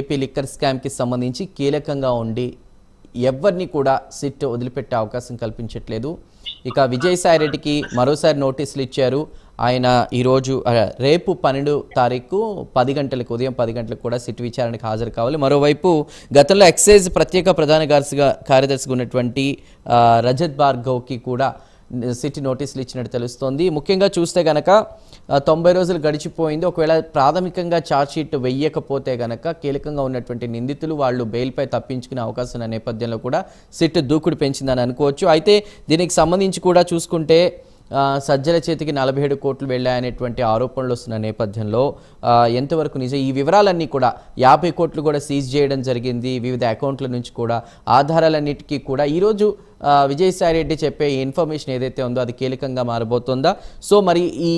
AP liquor స్కామ్కి సంబంధించి కీలకంగా ఉండి ఎవరిని కూడా సిట్ వదిలిపెట్టే అవకాశం కల్పించట్లేదు. ఇక విజయసాయి రెడ్డికి మరోసారి నోటీసులు ఇచ్చారు. ఆయన ఈరోజు రేపు పన్నెండు తారీఖు పది గంటలకు ఉదయం పది గంటలకు కూడా సిట్ విచారణకు హాజరు కావాలి. మరోవైపు గతంలో ఎక్సైజ్ ప్రత్యేక ప్రధాన కార్యదర్శిగా కార్యదర్శిగా ఉన్నటువంటి రజత్ భార్గవ్కి కూడా సిటీ నోటీసులు ఇచ్చినట్టు తెలుస్తోంది. ముఖ్యంగా చూస్తే గనక తొంభై రోజులు గడిచిపోయింది. ఒకవేళ ప్రాథమికంగా ఛార్జ్షీట్ వెయ్యకపోతే గనక కీలకంగా ఉన్నటువంటి నిందితులు వాళ్ళు బెయిల్పై తప్పించుకునే అవకాశం ఉన్న నేపథ్యంలో కూడా సిట్ దూకుడు పెంచిందని అనుకోవచ్చు. అయితే దీనికి సంబంధించి కూడా చూసుకుంటే సజ్జల చేతికి నలభై ఏడు కోట్లు వెళ్ళాయనేటువంటి ఆరోపణలు వస్తున్న నేపథ్యంలో ఎంతవరకు నిజం? ఈ వివరాలన్నీ కూడా యాభై కోట్లు కూడా సీజ్ చేయడం జరిగింది వివిధ అకౌంట్ల నుంచి కూడా ఆధారాలన్నిటికీ కూడా. ఈరోజు విజయసాయిరెడ్డి రెడ్డి చెప్పే ఇన్ఫర్మేషన్ ఏదైతే ఉందో అది కీలకంగా మారబోతుందా? సో మరి ఈ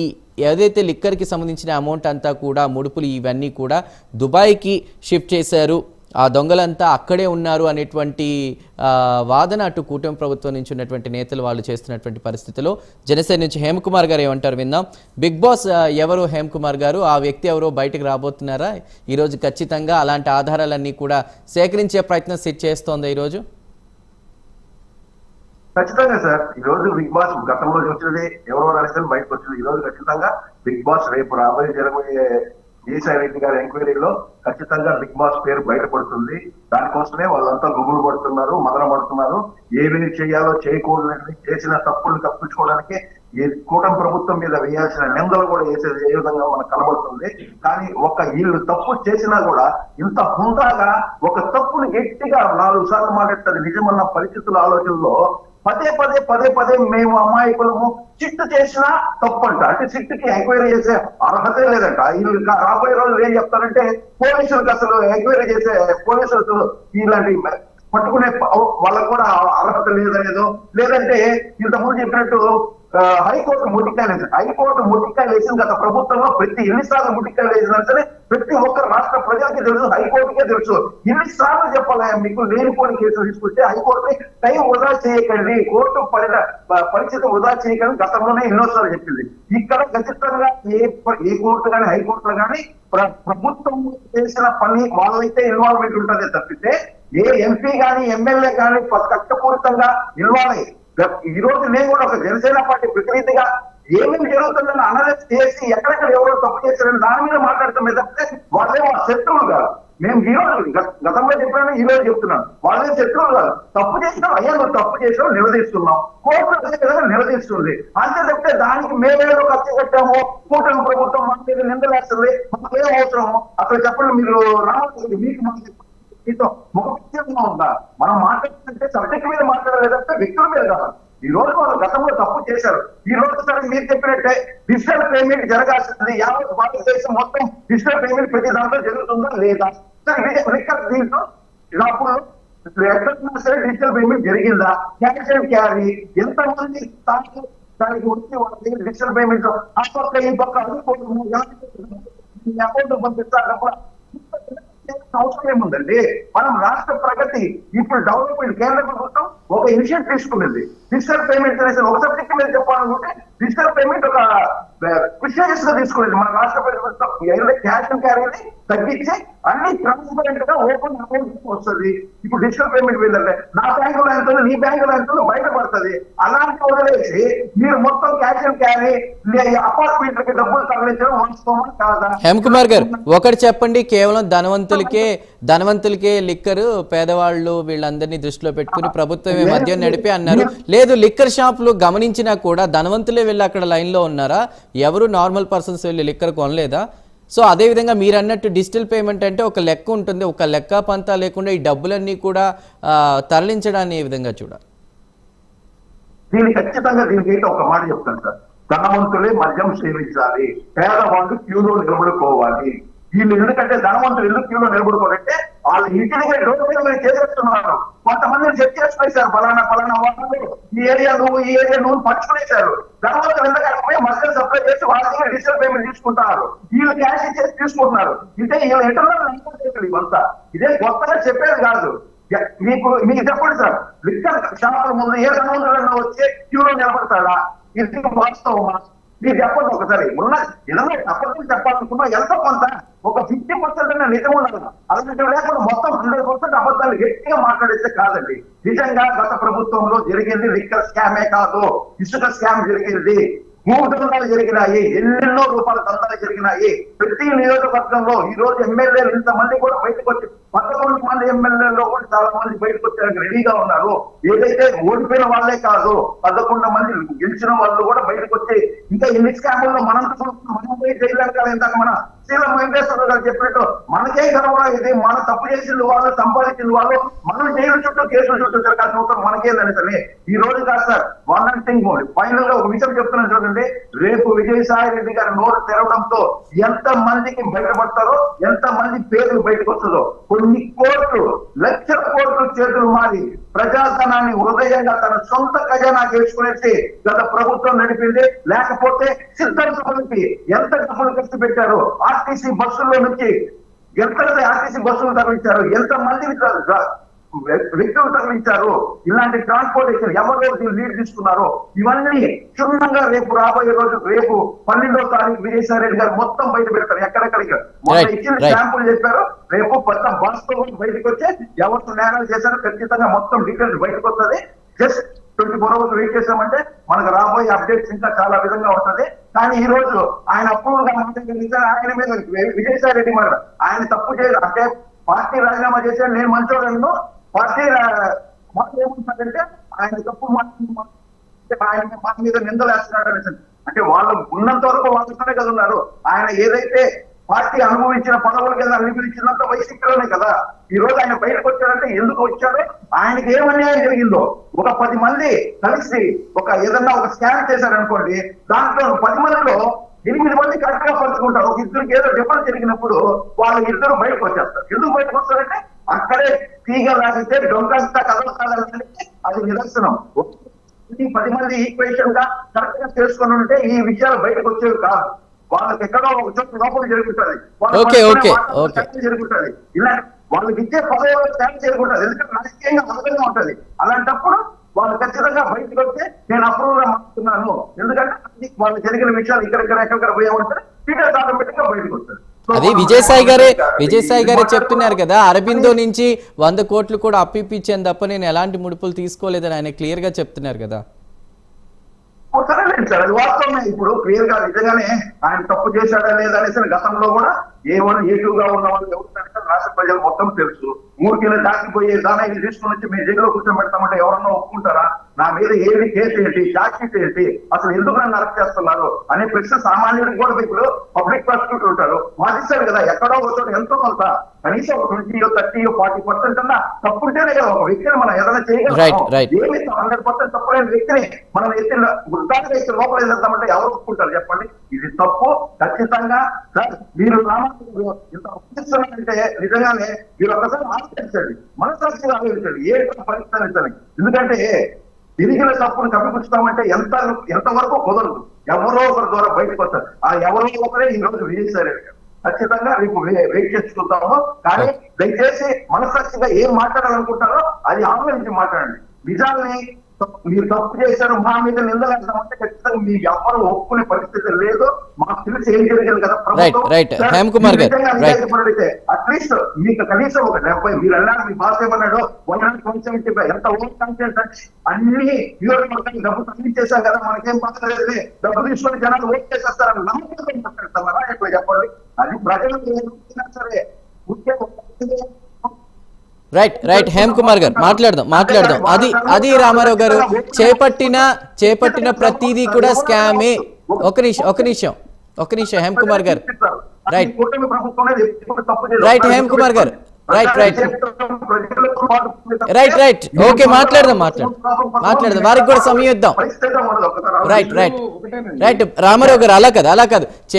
ఏదైతే లిక్కర్కి సంబంధించిన అమౌంట్ అంతా కూడా ముడుపులు ఇవన్నీ కూడా దుబాయ్కి షిఫ్ట్ చేశారు. ఆ దొంగలంతా అక్కడే ఉన్నారు అనేటువంటి వాదన అటు కూటమి ప్రభుత్వం నుంచి ఉన్నటువంటి నేతలు వాళ్ళు చేస్తున్నటువంటి పరిస్థితిలో. జనసేన నుంచి హేమకుమార్ గారు ఏమంటారు విందాం. బిగ్ బాస్ ఎవరు హేమకుమార్ గారు? ఆ వ్యక్తి ఎవరో బయటకు రాబోతున్నారా? ఈరోజు ఖచ్చితంగా అలాంటి ఆధారాలన్నీ కూడా సేకరించే ప్రయత్నం సిట్ చేస్తోంది ఈరోజు? ఖచ్చితంగా సార్. ఈ రోజు బిగ్ బాస్ గతంలో చూసినది ఎవరో అనేది బయటకు వచ్చింది. ఈ రోజు ఖచ్చితంగా బిగ్ బాస్ రేపు రాబోయే జరగబోయే ఏసీ రెడ్డి గారి ఎంక్వైరీలో ఖచ్చితంగా బిగ్ బాస్ పేరు బయటపడుతుంది. దానికోసమే వాళ్ళంతా గుబులు పడుతున్నారు మదన పడుతున్నారు. ఏమేమి చేయాలో చేయకూడదని చేసిన తప్పులు తప్పించుకోవడానికి ఈ కూటమి ప్రభుత్వం మీద వేయాల్సిన నిందలు కూడా వేసేది ఏ విధంగా మనకు కనబడుతుంది. కానీ ఒక వీళ్ళు తప్పు చేసినా కూడా ఇంత హుందాగా ఒక తప్పును గట్టిగా నాలుగు సార్లు మాట్లాడుతుంది నిజమన్న పరిస్థితుల ఆలోచనలో పదే పదే పదే పదే మేము అమాయకులము. చిట్టు చేసినా తప్పంట. అంటే చిట్టుకి ఎంక్వైరీ చేసే అర్హతే లేదంట. వీళ్ళు రాబోయే రోజులు ఏం చెప్తారంటే పోలీసులకు అసలు ఎంక్వైరీ చేసే పోలీసులు ఇలాంటి పట్టుకునే వాళ్ళకు కూడా అర్హత లేదనేదో. లేదంటే ఇంతకుముందు చెప్పినట్టు హైకోర్టు ముట్టికాయలు వేసింది. హైకోర్టు ముట్టికాయలు వేసింది గత ప్రభుత్వంలో ప్రతి ఎన్నిసార్లు ముట్టికాయలు వేసినా ప్రతి ఒక్క రాష్ట్ర ప్రజలకి తెలుసు హైకోర్టుకే తెలుసు. ఎన్నిసార్లు చెప్పాలి మీకు? లేనిపోని కేసులు తీసుకుంటే హైకోర్టుని టైం వృధా చేయకండి. కోర్టు పరి పరిస్థితి వృధా చేయకండి. గతంలోనే ఎన్నోసార్లు చెప్పింది. ఇక్కడ ఖచ్చితంగా ఏ ఏ కోర్టు కానీ హైకోర్టులో కానీ ప్ర- ప్రభుత్వం చేసిన పని వాళ్ళైతే ఇన్వాల్వ్మెంట్ ఉంటుంది తప్పితే ఏ ఎంపీ కానీ ఎమ్మెల్యే కానీ కష్టపూరితంగా ఇన్వాల్వ్ అయ్యి ఈ రోజు నేను కూడా ఒక జనసేన పార్టీ ప్రతినిధిగా ఏమేమి జరుగుతుందని అనలైజ్ చేసి ఎక్కడెక్కడ ఎవరో తప్పు చేశారని దాని మీద మాట్లాడుతామే తప్పితే వాళ్ళే మా శత్రువులు కాదు. మేము ఈ రోజు గత- గతంలో చెప్పాను ఈ రోజు చెప్తున్నాను. వాళ్ళే శత్రువులు కాదు. తప్పు చేసినా అయ్యా నువ్వు తప్పు చేసావు నిలదీస్తున్నాం కోర్టు అదే విధంగా నిలదీస్తుంది. అంతే తప్పితే దానికి మేమేదో ఖర్చు పెట్టాము కూటమి ప్రభుత్వం మన మీద నిందలేస్తుంది మాకు ఏం అవసరము అక్కడ చెప్పండి మీరు రావాలి మీకు. మాకు మీతో ఉందా? మనం మాట్లాడుతుంటే సబ్జెక్ట్ మీద మాట్లాడలేదంటే వ్యక్తుల మీద కాదు. ఈ రోజు వాళ్ళు గతంలో తప్పు చేశారు. ఈ రోజు సరే మీరు చెప్పినట్టే డిజిటల్ పేమెంట్ జరగాల్సింది. యావత్ భారతదేశం మొత్తం డిజిటల్ పేమెంట్ ప్రతి దాంట్లో జరుగుతుందా లేదా? సరే రికార్డ్ దీంట్లో అప్పుడు ఎక్కడున్నా సరే డిజిటల్ పేమెంట్ జరిగిందా? Cash and carry. ఎంతమంది తాను దానికి వచ్చి వాళ్ళ దగ్గర డిజిటల్ పేమెంట్ ఆ పక్క ఈ పక్క అడుగుకోవడము అకౌంట్ పంపిస్తారు అవసరం ఏముందండి మనం రాష్ట్ర ప్రగతి ఇప్పుడు డెవలప్మెంట్ కేంద్ర ప్రభుత్వం ఒక ఇనిషియేట్ తీసుకున్నది. డిజిటల్ పేమెంట్ అనేది ఒక సబ్జెక్ట్ మీద చెప్పాలనుకుంటే డిజిటల్ పేమెంట్ ఒక ప్రిషియస్గా తీసుకునేది. మన రాష్ట్ర ప్రభుత్వం ఏదైతే క్యాష్ అండ్ క్యారీని తగ్గించి అన్ని ట్రాన్స్పరెంట్గా ఓపెన్ అకౌంట్ వస్తుంది. ఇప్పుడు డిజిటల్ పేమెంట్ ఏంటంటే నా బ్యాంకులో ఎంతో నీ బ్యాంకులో ఎంతో బయటపడుతుంది. అలాంటి వదిలేసి మీరు మొత్తం క్యాష్ అండ్ క్యారీ అపార్ట్మెంట్కి డబ్బులు తరలించడం వాస్తవం కాదా? హేమకుమార్ గారు ఒకటి చెప్పండి. కేవలం ధనవంతులకే ధనవంతులకే లిక్కర్ పేదవాళ్ళు వీళ్ళందరినీ దృష్టిలో పెట్టుకుని ప్రభుత్వమే మద్యం నడిపి అన్నారు. లేదు లిక్కర్ షాపులు గమనించినా కూడా ధనవంతులే వెళ్ళి అక్కడ లైన్లో ఉన్నారా? ఎవరు నార్మల్ పర్సన్స్ వెళ్ళి లిక్కర్ కొనలేదా? సో అదేవిధంగా మీరు అన్నట్టు డిజిటల్ పేమెంట్ అంటే ఒక లెక్క ఉంటుంది. ఒక లెక్క పంతా లేకుండా ఈ డబ్బులన్నీ కూడా తరలించడాన్ని ఏ విధంగా చూడాలి? దీని ఖచ్చితంగా దీనికి అయితే ఒక మాట చెప్తాను సార్. ధనవంతులే మద్యం సేవించాలి. పేదవాళ్ళు క్యూలో నిలబడుకోవాలి. వీళ్ళు ఎందుకంటే ధనవంతులు ఎందుకు క్యూలో నిలబడుకోరంటే వాళ్ళ ఇంటి దగ్గర డోర్ చేసేస్తున్నారు. కొంతమందిని చెక్ చేసుకునేశారు ఫలానా ఫలానా వాళ్ళు. ఈ ఏరియా నువ్వు ఈ ఏరియా నువ్వు పంచుకునేశారు. ధనవంతులు ఎందుకంటే పోయి సప్లై చేసి వాళ్ళకి డిజిటల్ పేమెంట్ తీసుకుంటున్నారు వీళ్ళు క్యాష్ ఇచ్చేసి తీసుకుంటున్నారు. ఇదే వీళ్ళు ఎటువంటి ఇవంతా ఇదే కొత్తగా చెప్పేది కాదు. మీకు మీకు చెప్పండి సార్. లిక్కర్ షాపుల ముందు ఏ ధనవంతుడన్నా వచ్చి క్యూలో నిలబడతాడా? ఇది వాస్తవమా? మీరు చెప్పండి ఒకసారి. ఉన్న ఇరవై తప్పకుండా చెప్పాలనుకున్నా ఎంతో కొంత ఒక ఫిఫ్టీ పర్సెంట్ అయినా నిజం ఉండదు అలాంటి లేకుండా మొత్తం హండ్రెడ్ పర్సెంట్ అబద్ధాలు గట్టిగా మాట్లాడితే కాదండి. నిజంగా గత ప్రభుత్వంలో జరిగింది లిక్కర్ స్కామే కాదు. ఇసుక స్కామ్ జరిగింది. మూడు దందాలు జరిగినాయి. ఎన్నెన్నో రూపాయల దందాలు జరిగినాయి. ప్రతి నియోజకవర్గంలో ఈ రోజు ఎమ్మెల్యేలు ఇంతమంది కూడా బయటకు వచ్చి పదకొండు మంది ఎమ్మెల్యేలో కూడా చాలా మంది బయటకు వచ్చేందుకు రెడీగా ఉన్నారు. ఏదైతే ఓడిపోయిన వాళ్ళే కాదు పదకొండు మంది గెలిచిన వాళ్ళు కూడా బయటకు వచ్చి ఇంకా ఎన్ని స్కాముల్లో మనం మనం పోయి జైలు ఇందాక మన శ్రీలం వెంకటేశ్వర గారు చెప్పినట్టు మనకే గర్వం ఇది మన తప్పు చేసిన వాళ్ళు సంపాదించిన వాళ్ళు మనం జైలు చుట్టూ కేసుల చుట్టూ తిరగాల్సిన అవసరం మనకేందని సరే ఈ రోజు కాదు సార్ వన్ థింగ్ ఫైనల్గా ఒక విషయం చెప్తున్నాను చూడండి. రేపు విజయసాయి రెడ్డి గారి నోరు తెరవడంతో ఎంత మందికి బయటపడతారో ఎంత మంది పేర్లు బయటకు వస్తుందో కొన్ని కోట్లు లక్షల కోట్లు చేతులు మారి ప్రజాధనాన్ని హృదయంగా తన సొంత ఖజానా చేసుకునేసి గత ప్రభుత్వం నడిపింది. లేకపోతే సిద్ధాంతానికి ఎంత డబ్బులు ఖర్చు పెట్టారు ఆర్టీసీ బస్సుల్లో నుంచి ఎంత ఆర్టీసీ బస్సులు తరలించారు ఎంత మందిని వ్యక్తులు తరలించారు. ఇలాంటి ట్రాన్స్పోర్టేషన్ ఎవరు లీడ్ తీసుకున్నారు ఇవన్నీ క్షుణ్ణంగా రేపు రాబోయే రోజు రేపు పన్నెండో తారీఖు విజయసాయి రెడ్డి గారు మొత్తం బయట పెడతారు. ఎక్కడెక్కడికి? మొన్న ఇచ్చిన. శాంపుల్ చెప్పారు. రేపు కొత్త వాస్తవం బయటకు వచ్చి ఎవరు నేరాలు చేశారో ఖచ్చితంగా మొత్తం డీటెయిల్స్ బయటకు వస్తుంది. Just twenty four hours wait చేసామంటే మనకు రాబోయే అప్డేట్స్ ఇంకా చాలా విధంగా ఉంటది కానీ ఈ రోజు ఆయన అప్రూవల్గా ఆయన మీద విజయసాయి రెడ్డి మాట ఆయన తప్పు చేయదు అంటే పార్టీ రాజీనామా చేశాడు నేను మంచోడను పార్టీ రా- మాట ఆయన తప్పు మాట ఆయన మన మీద నిందలు వేస్తున్నాడు అనేసి అంటే వాళ్ళు ఉన్నంత వరకు వాళ్ళతోనే కదా ఉన్నారు. ఆయన ఏదైతే పార్టీ అనుభవించిన పదవుల కింద అనుభవించినంత వైసీపీలోనే కదా. ఈ రోజు ఆయన బయటకు వచ్చాడంటే ఎందుకు వచ్చాడో? ఆయనకి ఏమన్యాయం జరిగిందో. ఒక పది మంది కలిసి ఒక ఏదన్నా ఒక స్కాన్ చేశారనుకోండి దాంట్లో పది మందిలో ఎనిమిది మంది కరెక్ట్గా పంచుకుంటారు ఒక ఇద్దరికి ఏదో డిఫరెన్స్ జరిగినప్పుడు వాళ్ళు ఇద్దరు బయటకు వచ్చేస్తారు. ఎందుకు బయటకు వస్తారంటే అక్కడే తీగ లాగితే దొంగంతా కదలకాలని అది నిదర్శనం. పది మంది ఈక్వేషన్గా కరెక్ట్గా చేసుకుని ఉంటే ఈ విషయాలు బయటకు వచ్చేవి కాదు. వాళ్ళకి ఎక్కడో ఒక చోట లోపల జరుగుతుంది. జరుగుతుంది. ఇలా వాళ్ళకి ఇచ్చే పదవులు తేడా జరుగుతుంది ఎందుకంటే రాజకీయంగా మదకంగా ఉంటది. అలాంటప్పుడు వాళ్ళు ఖచ్చితంగా బయటకు వస్తే నేను అప్రూవ్గా మాట్లాడుతున్నాను ఎందుకంటే వాళ్ళు జరిగిన విషయాలు ఇక్కడిక్కడ ఎక్కడిక్కడ పోయే ఉంటారు డీటెయిల్స్ ఆటోమేటిక్గా బయటకు వస్తుంది So, అది విజయసాయి గారే విజయసాయి గారే చెప్తున్నారు కదా అరబిందో నుంచి వంద కోట్లు కూడా అప్పిప్పించాను తప్ప నేను ఎలాంటి ముడుపులు తీసుకోలేదని ఆయన క్లియర్గా చెప్తున్నారు కదా. సరేలేదు సార్ అది వాస్తవమే. ఇప్పుడు క్లియర్గా నిజంగానే ఆయన తప్పు చేశాడా లేదా అనేసి గతంలో కూడా ఏ వన్ ఏ టూ గా ఉన్న వాళ్ళు ఎవరు రాష్ట్ర ప్రజలు మొత్తం తెలుసు. మూడు కిలో దాటిపోయే దాని తీసుకుని వచ్చి మీ జైల్లో కూర్చోబెడతామంటే ఎవరన్నా ఒప్పుకుంటారా? నా మీద ఏది కేసు ఏంటి? ఛార్జ్ షీట్ ఏంటి? అసలు ఎందుకు నన్ను అరెస్ట్ చేస్తున్నారు? అనే ప్రశ్న సామాన్యుడికి కూడా ఇప్పుడు పబ్లిక్ ప్రాసిక్యూటర్ ఉంటారు. వాదిస్తారు కదా ఎక్కడో ఒక చోట ఎంతో కొంత కనీసం ఒక ట్వంటీ థర్టీ ఫార్టీ పర్సెంట్ అన్నా తప్పుంటేనే కదా ఒక వ్యక్తిని మనం ఏదైనా చేయగలం. ఏమి హండ్రెడ్ పర్సెంట్ తప్పులేని వ్యక్తిని మనం ఎత్తిన గుర్తాన్ని ఎత్తి లోపల వేసేద్దామంటే ఎవరు ఒప్పుకుంటారు చెప్పండి? ఇది తప్పు ఖచ్చితంగా. సార్ మీరు రామారావు ఇంత నిజంగానే మీరు ఒకసారి ఆలోచించండి. మనసాక్షిగా ఆలోచించండి. ఏ పరిస్థితి ఎందుకంటే తిరిగిన తప్పును కప్పిపుచ్చుతామంటే ఎంత ఎంతవరకు కుదరదు. ఎవరో ఒకరి ద్వారా బయటకు వస్తారు ఆ ఎవరో ఒకరే ఈ రోజు విజయసాయి గారు ఖచ్చితంగా రేపు వెయిట్ చేసుకుంటాము. కానీ దయచేసి మనసాక్షిగా ఏం మాట్లాడాలనుకుంటారో అది ఆలోచించి మాట్లాడండి. నిజాల్ని తప్పు- మీరు తప్పు చేశారు మా మీద నిందలేస్తామంటే ఖచ్చితంగా మీరు ఎవరు ఒప్పుకునే పరిస్థితి లేదు. మాకు తెలిసి ఏం జరిగింది కదా? Right. అట్లీస్ట్ మీకు కనీసం ఒక డెబ్బై మీరు అన్నారు మీ బాస్ ఏమన్నాడు? వన్ హండ్రెడ్ కొంచెం ఎంత ఓవర్ కాన్ఫిడెన్స్ అంటే అన్ని నియోజకవర్గానికి డబ్బు తగ్గించేశాం కదా మనకేం పక్కలేదు డబ్బు తీసుకొని జనాలు ఓట్ చేసేస్తారని నమ్మకం మాట్లాడతారా ఎట్లా చెప్పండి? అది ప్రజలు సరే ముఖ్యంగా రైట్ రైట్ హేమ్ కుమార్ గారు మాట్లాడదాం మాట్లాడదాం అది అది రామారావు గారు చేపట్టిన చేపట్టిన ప్రతిదీ కూడా స్కామే ఒక నిమిషం ఒక నిమిషం ఒక నిమిషం హేమ్ కుమార్ గారు right. Right, Hem Kumar garu. Right, right. Right, right. Okay, మాట్లాడదాం, మాట్లాడదాం. మాట్లాడదాం. వారికి కూడా సమయం ఇద్దాం. Right right. రైట్ రామారావు గారు అలా కాదు అలా కాదు